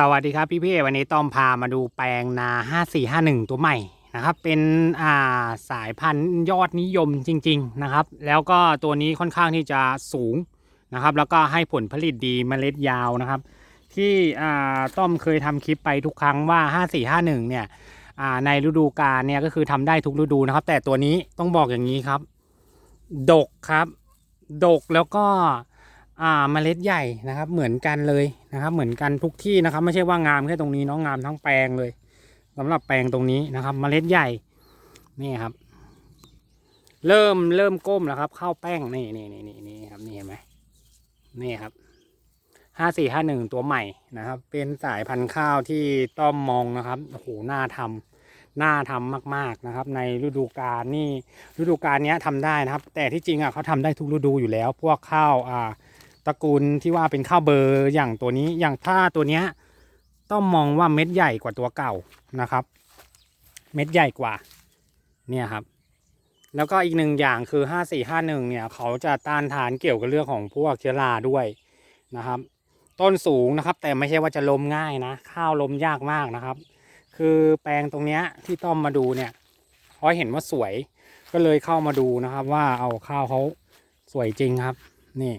สวัสดีครับพี่พี่วันนี้ต้อมพามาดูแปลงนา 5451 ตัวใหม่นะครับ เป็นอ่าสายพันธุ์ยอดนิยมจริง ๆนะครับ แล้วก็ตัวนี้ค่อนข้างที่จะสูงนะครับ แล้วก็ให้ผลผลิตดีเมล็ดยาวนะครับ ที่อ่าต้อมเคยทำคลิปไปทุกครั้งว่า 5451 เนี่ยอ่าในฤดูกาลเนี่ยก็คือทำได้ทุกฤดูนะครับ แต่ตัวนี้ต้องบอกอย่างนี้ครับ ดกครับ ดกแล้วก็ อ่าเมล็ดใหญ่นะครับเหมือนกันเลยนะครับ เหมือนกันทุกที่นะครับ ไม่ใช่ว่างามแค่ตรงนี้เน้องามทั้งแปลงเลยสำหรับแปลงตรงนี้นะครับ เมล็ดใหญ่นี่ครับ เริ่มเริ่มก้มแล้วครับ เข้าแป้งนี่นี่นี่นี่นี่ครับนี่เห็นไหมนี่ครับห้าสี่ห้าหนึ่งตัวใหม่นะครับ เป็นสายพันธุ์ข้าวที่ต้อมมองนะครับโอ้โหน่าทำน่าทำมาก ๆนะครับ ในฤดูกาลนี่ฤดูกาลนี้ยทำได้นะครับ แต่ที่จริงอะเขาทำได้ทุกฤดูอยู่แล้ว พวกข้าวอ่า ตระกูลที่ว่าเป็นข้าวเบอร์อย่างตัวนี้อย่างถ้าตัวเนี้ยต้องมองว่าเม็ดใหญ่กว่าตัวเก่านะครับ เม็ดใหญ่กว่าเนี่ยครับ แล้วก็อีกหนึ่งอย่างคือ 5451 เนี่ย เขาจะต้านทานเกี่ยวกับเรื่องของพวกเชื้อราด้วยนะครับ ต้นสูงนะครับ แต่ไม่ใช่ว่าจะล้มง่ายนะ ข้าวล้มยากมากนะครับ คือแปลงตรงเนี้ยที่ต้อมมาดูเนี่ยเพราะเห็นว่าสวยก็เลยเข้ามาดูนะครับ ว่าเอาข้าวเขาสวยจริงครับ นี่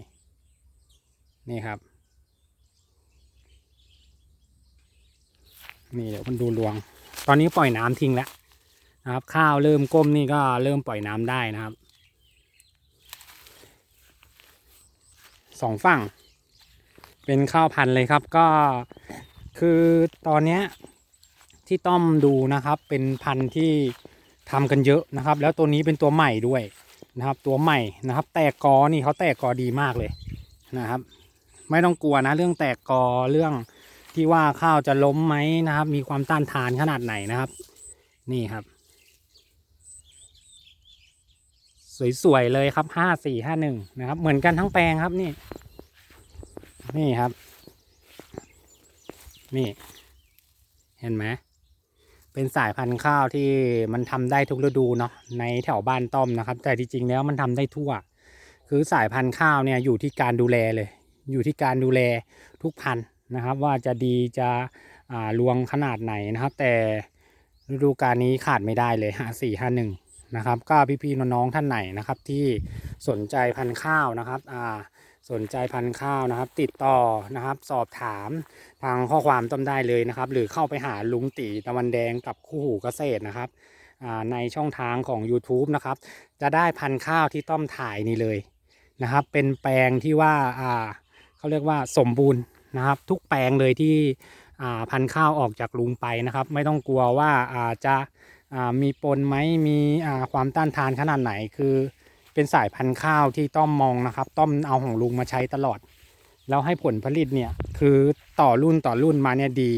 นี่ครับ นี่เดี๋ยวมันดูรวง ตอนนี้ปล่อยน้ำทิ้งแล้วนะครับ ข้าวเริ่มก้มนี่ก็เริ่มปล่อยน้ำได้นะครับสองฝั่ง เป็นข้าวพันธุ์เลยครับก็คือตอนนี้ที่ต้อมดูนะครับเป็นพันธุ์ที่ทำกันเยอะนะครับ แล้วตัวนี้เป็นตัวใหม่ด้วยนะครับ ตัวใหม่นะครับ แตกกอนี่เขาแตกกอดีมากเลยนะครับ ไม่ต้องกลัวนะ เรื่องแตกกอเรื่องที่ว่าข้าวจะล้มไหมนะครับ มีความต้านทานขนาดไหนนะครับ นี่ครับ สวยๆเลยครับห้าสี่ห้าหนึ่งนะครับ เหมือนกันทั้งแปลงครับนี่ นี่ครับ นี่ เห็นไหมเป็นสายพันธุ์ข้าวที่มันทำได้ทุกฤดูเนาะในแถวบ้านต้อมนะครับ แต่จริงๆแล้วมันทำได้ทั่ว คือสายพันธุ์ข้าวเนี่ยอยู่ที่การดูแลเลย อยู่ที่การดูแลทุกพันธุ์นะครับ ว่าจะดีจะรวงขนาดไหนนะครับ แต่ฤดูกาลนี้ขาดไม่ได้เลยห้าสี่ห้าหนึ่งนะครับก็พี่ๆน้องๆท่านไหนนะครับที่สนใจพันธุ์ข้าวนะครับอ่าสนใจพันธุ์ข้าวนะครับ ติดต่อนะครับ สอบถามทางข้อความต้อมได้เลยนะครับ หรือเข้าไปหาลุงตีตะวันแดงกับคู่หูเกษตรนะครับอ่าในช่องทางของ YouTube นะครับ จะได้พันธุ์ข้าวที่ต้อมถ่ายนี่เลยนะครับ เป็นแปลงที่ว่าอ่า เขาเรียกว่าสมบูรณ์นะครับ ทุกแปลงเลยที่พันธุ์ข้าวออกจากลุงไปนะครับ ไม่ต้องกลัวว่าอาจะมีปนไหมมีความต้านทานขนาดไหนคือเป็นสายพันธุ์ข้าวที่ต้อมมองนะครับ ต้อมเอาของลุงมาใช้ตลอด แล้วให้ผลผลิตเนี่ยคือต่อรุ่นต่อรุ่นมาเนี่ยดี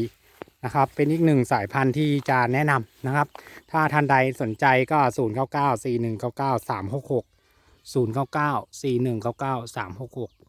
นะครับ เป็นอีกหนึ่งสายพันธุ์ที่จะแนะนำนะครับ ถ้าท่านใดสนใจก็ 0 9 9 4 1 9 9 3 6 6 0 9 9 4 1 9 9 3 6 6